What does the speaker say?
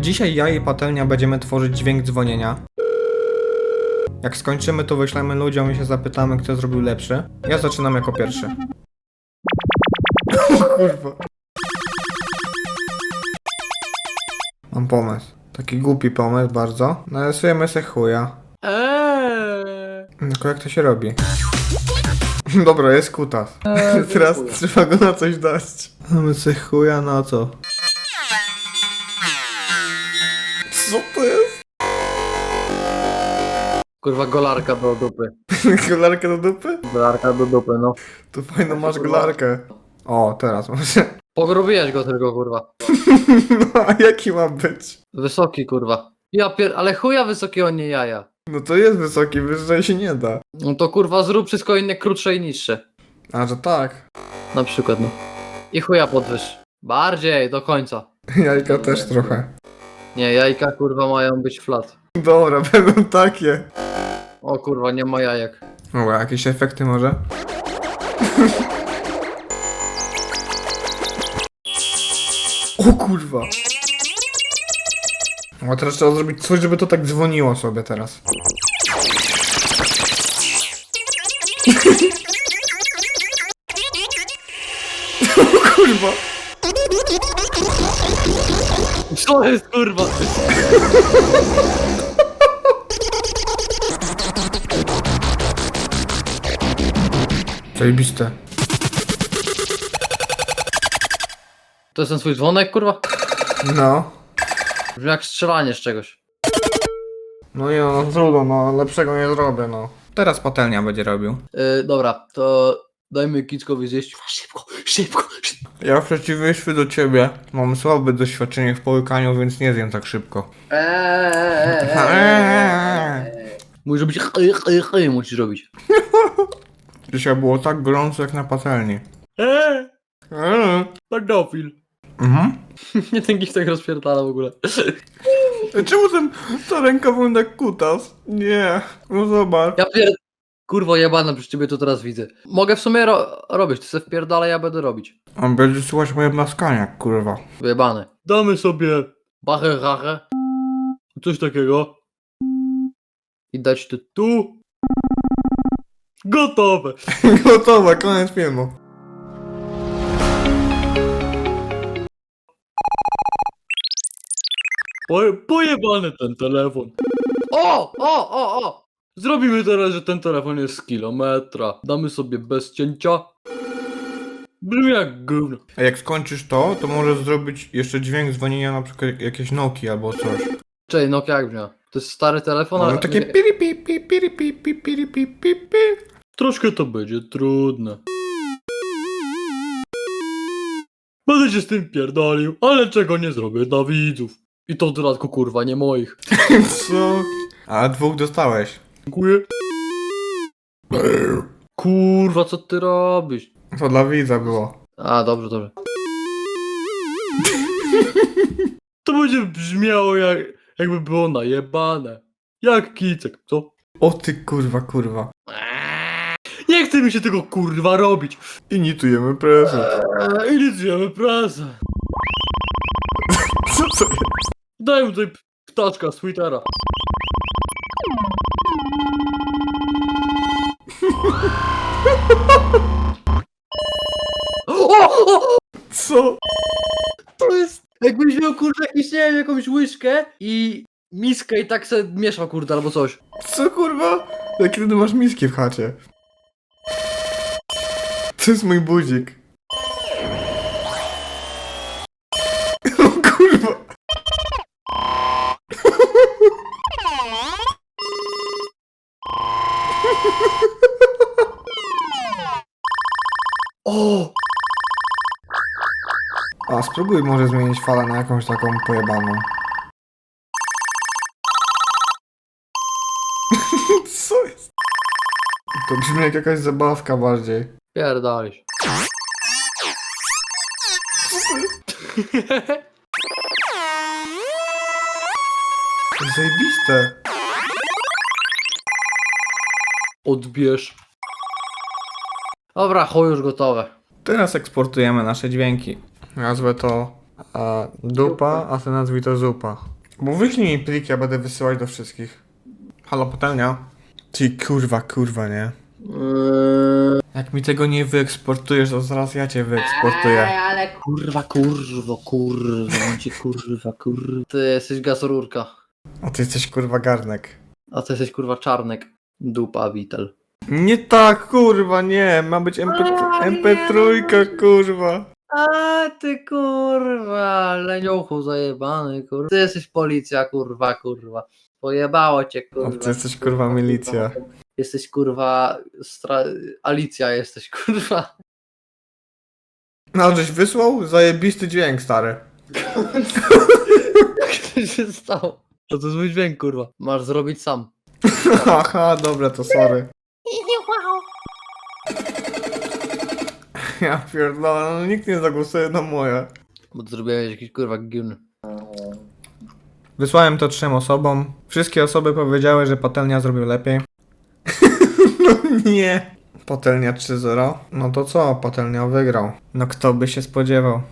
Dzisiaj ja i patelnia będziemy tworzyć dźwięk dzwonienia. Jak skończymy, to wyślemy ludziom i się zapytamy, kto zrobił lepszy. Ja zaczynam jako pierwszy. Kurwa. Mam pomysł. Taki głupi pomysł bardzo. Narysujemy se chuja. Eee. Tylko jak to się robi? Dobra, jest kutas. Teraz chuja. trzeba go na coś dać. Mamy se chuja na co? Co to jest? Kurwa, golarka do dupy. Golarkę do dupy? Golarka do dupy, no. Tu fajną masz golarkę. O, teraz może. Pogrubiłeś go tylko, kurwa. No, a jaki ma być? Wysoki, kurwa. Ja pier... Ale chuja wysokiego, nie jaja. No to jest wysoki, wyżej się nie da. No to kurwa zrób wszystko inne krótsze i niższe. A, że tak. Na przykład, no. I chuja podwyż. Bardziej, do końca. Jajka też trochę. Nie, jajka kurwa mają być flat. Dobra, będą takie. O kurwa, nie ma jajek. Dobra, jakieś efekty może? O kurwa. A teraz trzeba zrobić coś, żeby to tak dzwoniło sobie teraz. O kurwa. Co jest kurwa? Zajebiste. To jest ten swój dzwonek, kurwa? No. Brzmi jak strzelanie z czegoś. No i no trudno, no lepszego nie zrobię, no. Teraz patelnia będzie robił. Yy, dobra, to dajmy Kickowi zjeść. Szybko, szybko, szybko. Ja w przeciwieństwie do ciebie mam słabe doświadczenie w połykaniu, więc nie zjem tak szybko. Eee. Musisz robić chy, chy, chy, musisz robić. Dzisiaj było tak gorąco jak na patelni. Eee, Eee. pedofil. Mhm. Nie ten gif tak rozpierdala w ogóle. Czemu ten, ta ręka wygląda jak kutas? Nie, no zobacz. Ja pier... Kurwa jebana, przy ciebie to teraz widzę. Mogę w sumie ro robić, ty se wpierdala, ja będę robić. On będzie słuchać moje blaskania, kurwa. Wyjebane. Damy sobie bachę, rachę. Coś takiego. I dać to tu. Gotowe. Gotowe, koniec filmu. Poje, pojebany ten telefon. O, o, o, o! Zrobimy teraz, że ten telefon jest z kilometra. Damy sobie bez cięcia. Brzmi jak gówno. A jak skończysz to, to możesz zrobić jeszcze dźwięk dzwonienia na przykład jak- jakieś Noki albo coś. Cześć, Nokia jak brzmiał? To jest stary telefon, No, ale takie nie- piri pi pi piri pi pi piri pi pi pi. troszkę to będzie trudne. Będę się z tym pierdolił, ale czego nie zrobię dla widzów. I to w dodatku kurwa, nie moich. Co? A dwóch dostałeś. Dziękuję. Kurwa, co ty robisz? To dla widza było. A, dobrze, dobrze. To będzie brzmiało jak, jakby było najebane. Jak kicek, co? O ty kurwa, kurwa. Nie chce mi się tego kurwa robić. Imitujemy prezent. Eee, Inicjujemy prasę. Co to jest? Daj mu tutaj ptaczka z Co? to jest jakbyś miał kurde jakiś, nie wiem, jakąś łyżkę i miskę i tak se mieszał kurde albo coś. Co kurwa? Jakie ty masz miski w chacie? To jest mój budzik. A spróbuj może zmienić falę na jakąś taką pojebaną. Co jest? To brzmi jak jakaś zabawka bardziej. Pierdolisz. To jest Zajebiste. Odbierz. Dobra, chuj już gotowe. Teraz eksportujemy nasze dźwięki. Nazwę to A dupa, a ty nazwij to zupa. Bo wyślij mi plik, ja będę wysyłać do wszystkich. Halo, patelnia? Ty kurwa, kurwa, nie? Eee, Jak mi tego nie wyeksportujesz, to zaraz ja cię wyeksportuję. ale kurwa, kurwa, kurwa, on ci kurwa, kurwa. Ty jesteś gazrurka, A ty jesteś kurwa garnek. a ty jesteś kurwa czarnek. Dupa, Witel. Nie tak, kurwa, nie. Ma być MP, MP3, kurwa. A ty kurwa, leniochu zajebany, kurwa. Ty jesteś policja, kurwa, kurwa. Pojebało cię, kurwa. A ty jesteś, kurwa, milicja. Jesteś kurwa, stra... Alicja jesteś, kurwa. No, żeś wysłał? Zajebisty dźwięk, stary. Jak to się stało? To to zły dźwięk, kurwa. Masz zrobić sam. Haha, dobra, to sorry. Ja pierdolę, no nikt nie zagłosuje na moje. Bo ty zrobiłeś jakiś kurwa giun. Wysłałem to trzem osobom. Wszystkie osoby powiedziały, że patelnia zrobił lepiej. no nie. Patelnia 3-0. No to co, patelnia wygrał. No kto by się spodziewał.